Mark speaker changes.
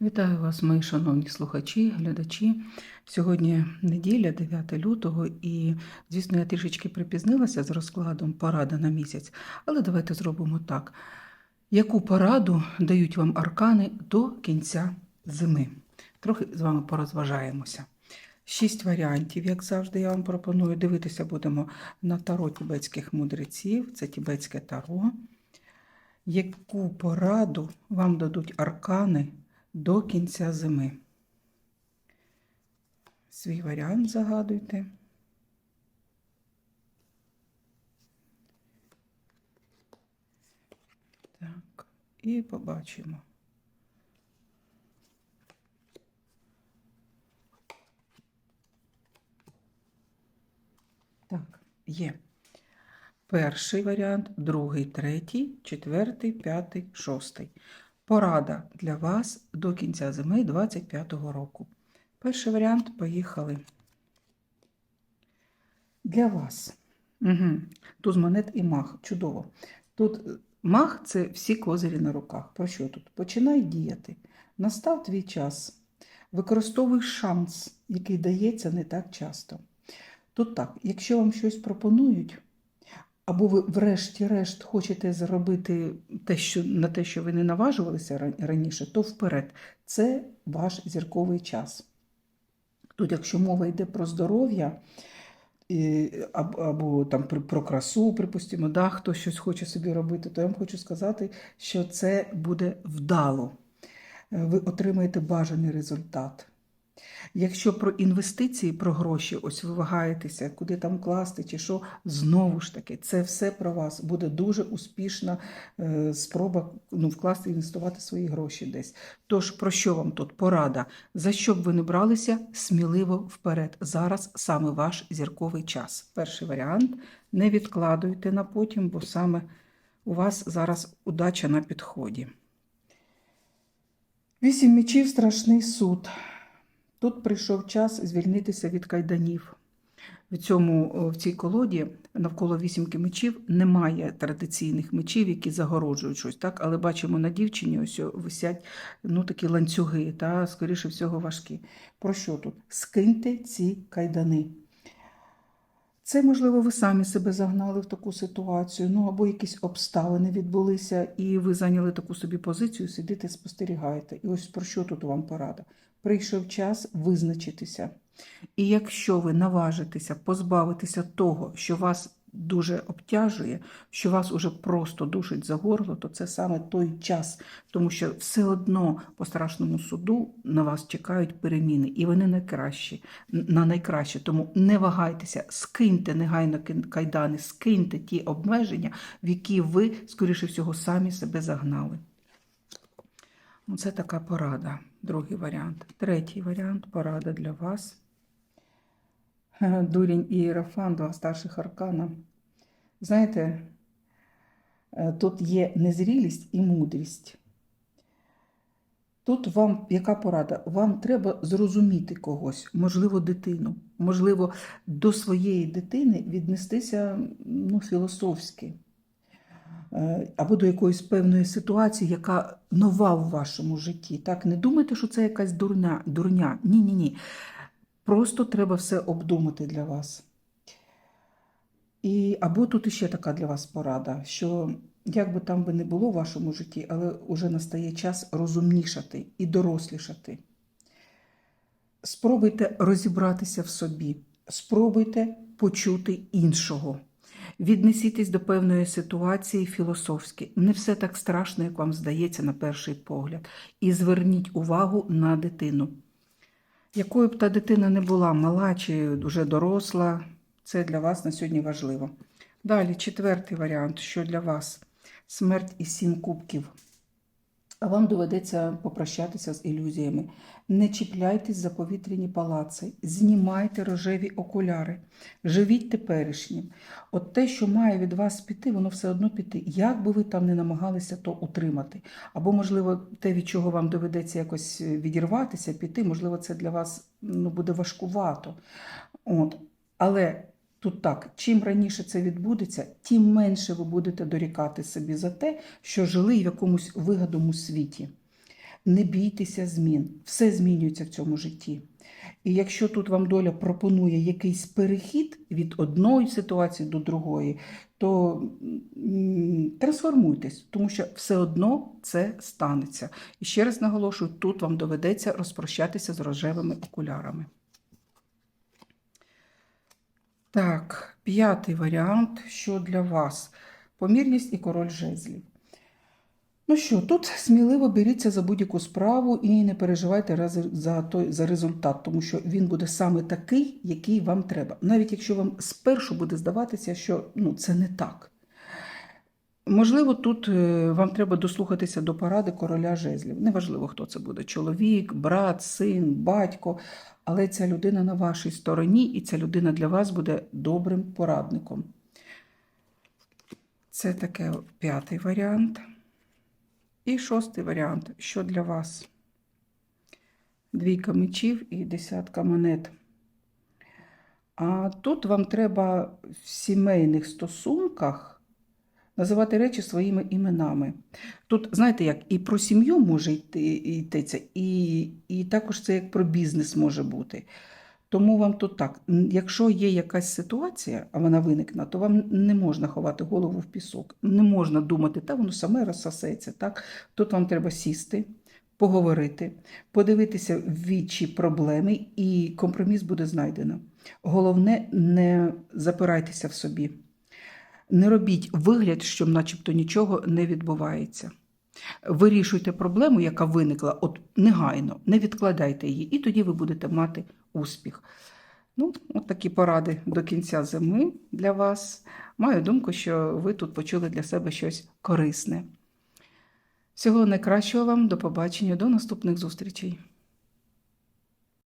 Speaker 1: Вітаю вас, мої шановні слухачі, глядачі. Сьогодні неділя, 9 лютого, і, звісно, я трішечки припізнилася з розкладом порада на місяць, але давайте зробимо так. Яку пораду дають вам аркани до кінця зими? Трохи з вами порозважаємося. Шість варіантів, як завжди, я вам пропоную. Дивитися будемо на таро тібетських мудреців, це тібетське таро. Яку пораду вам дадуть аркани до кінця зими? Свій варіант загадуйте. Так, і побачимо. Так, є. Перший варіант, другий, третій, четвертий, п'ятий, шостий. Порада для вас до кінця зими 25-го року. Перший варіант поїхали. Для вас. Угу. Туз монет і мах. Чудово. Тут е, мах це всі козирі на руках. Про що тут? Починай діяти. Настав твій час. Використовуй шанс, який дається не так часто. Тут так, якщо вам щось пропонують, або ви, врешті-решт, хочете зробити те, що, на те, що ви не наважувалися раніше, то вперед. Це ваш зірковий час. Тут, якщо мова йде про здоров'я, або, там про, про красу, припустимо, да, хто щось хоче собі робити, то я вам хочу сказати, що це буде вдало. Е, Ви отримаєте бажаний результат. Якщо про інвестиції, про гроші, ось ви вагаєтеся, куди там класти чи що, знову ж таки, це все про вас. Буде дуже успішна е, спроба ну, вкласти, інвестувати свої гроші десь. Тож, про що вам тут? Порада. За що б ви не бралися, сміливо вперед. Зараз саме ваш зірковий час. Перший варіант. Не відкладуйте на потім, бо саме у вас зараз удача на підході. Вісім мечів страшний суд. Тут прийшов час звільнитися від кайданів. В, цьому, в цій колоді навколо вісімки мечів немає традиційних мечів, які загороджують щось. Так? Але бачимо на дівчині ось висять ну, такі ланцюги, та, скоріше всього, важкі. Про що тут? Скиньте ці кайдани. Це, можливо, ви самі себе загнали в таку ситуацію, ну або якісь обставини відбулися, і ви зайняли таку собі позицію, сидите, спостерігаєте. І ось про що тут вам порада? Прийшов час визначитися. І якщо ви наважитеся позбавитися того, що вас дуже обтяжує, що вас уже просто душить за горло, то це саме той час, тому що все одно по страшному суду на вас чекають переміни, і вони найкращі, на найкраще. Тому не вагайтеся, скиньте негайно кайдани, скиньте ті обмеження, в які ви, скоріше всього, самі себе загнали. Ну, Це така порада, другий варіант. Третій варіант порада для вас. Дурінь і два старших аркана. Знаєте, е, тут є незрілість і мудрість. Тут вам яка порада? Вам треба зрозуміти когось, можливо, дитину, можливо, до своєї дитини віднестися ну, філософськи. Е, або до якоїсь певної ситуації, яка нова в вашому житті. Так, не думайте, що це якась дурня. дурня. Ні, ні, ні. Просто треба все обдумати для вас. І або тут іще така для вас порада, що як би там би не було в вашому житті, але вже настає час розумнішати і дорослішати. Спробуйте розібратися в собі, спробуйте почути іншого. Віднесітесь до певної ситуації філософськи. Не все так страшно, як вам здається на перший погляд. І зверніть увагу на дитину. Якою б та дитина не була, мала чи дуже доросла, це для вас на сьогодні важливо. Далі, четвертий варіант, що для вас смерть і сім кубків. А вам доведеться попрощатися з ілюзіями. Не чіпляйтесь за повітряні палаци, знімайте рожеві окуляри, живіть теперішнім. От те, що має від вас піти, воно все одно піти. Як би ви там не намагалися то утримати. Або, можливо, те, від чого вам доведеться якось е, відірватися, піти, можливо, це для вас ну, буде важкувато. От. Але тут так, чим раніше це відбудеться, тим менше ви будете дорікати собі за те, що жили в якомусь вигадому світі. Не бійтеся змін. Все змінюється в цьому житті. І якщо тут вам доля пропонує якийсь перехід від одної ситуації до другої, то трансформуйтесь, тому що все одно це станеться. І ще раз наголошую, тут вам доведеться розпрощатися з рожевими окулярами. Так, п'ятий варіант, що для вас? Помірність і король жезлів. Ну що, тут сміливо беріться за будь-яку справу і не переживайте за, той, за результат, тому що він буде саме такий, який вам треба. Навіть якщо вам спершу буде здаватися, що ну, це не так. Можливо, тут е, вам треба дослухатися до поради короля жезлів. Неважливо, хто це буде: чоловік, брат, син, батько. Але ця людина на вашій стороні, і ця людина для вас буде добрим порадником. Це таке п'ятий варіант. І шостий варіант, що для вас? Двійка мечів і десятка монет. А тут вам треба в сімейних стосунках називати речі своїми іменами. Тут, знаєте, як і про сім'ю може йти, йтися, і, і також це як про бізнес може бути. Тому вам тут так, якщо є якась ситуація, а вона виникне, то вам не можна ховати голову в пісок. Не можна думати, та воно саме розсосеться. Так? Тут вам треба сісти, поговорити, подивитися в вічі проблеми, і компроміс буде знайдено. Головне, не запирайтеся в собі. Не робіть вигляд, що начебто нічого не відбувається. Вирішуйте проблему, яка виникла, от негайно, не відкладайте її, і тоді ви будете мати успіх. Ну, от такі поради до кінця зими для вас. Маю думку, що ви тут почули для себе щось корисне. Всього найкращого вам, до побачення, до наступних зустрічей.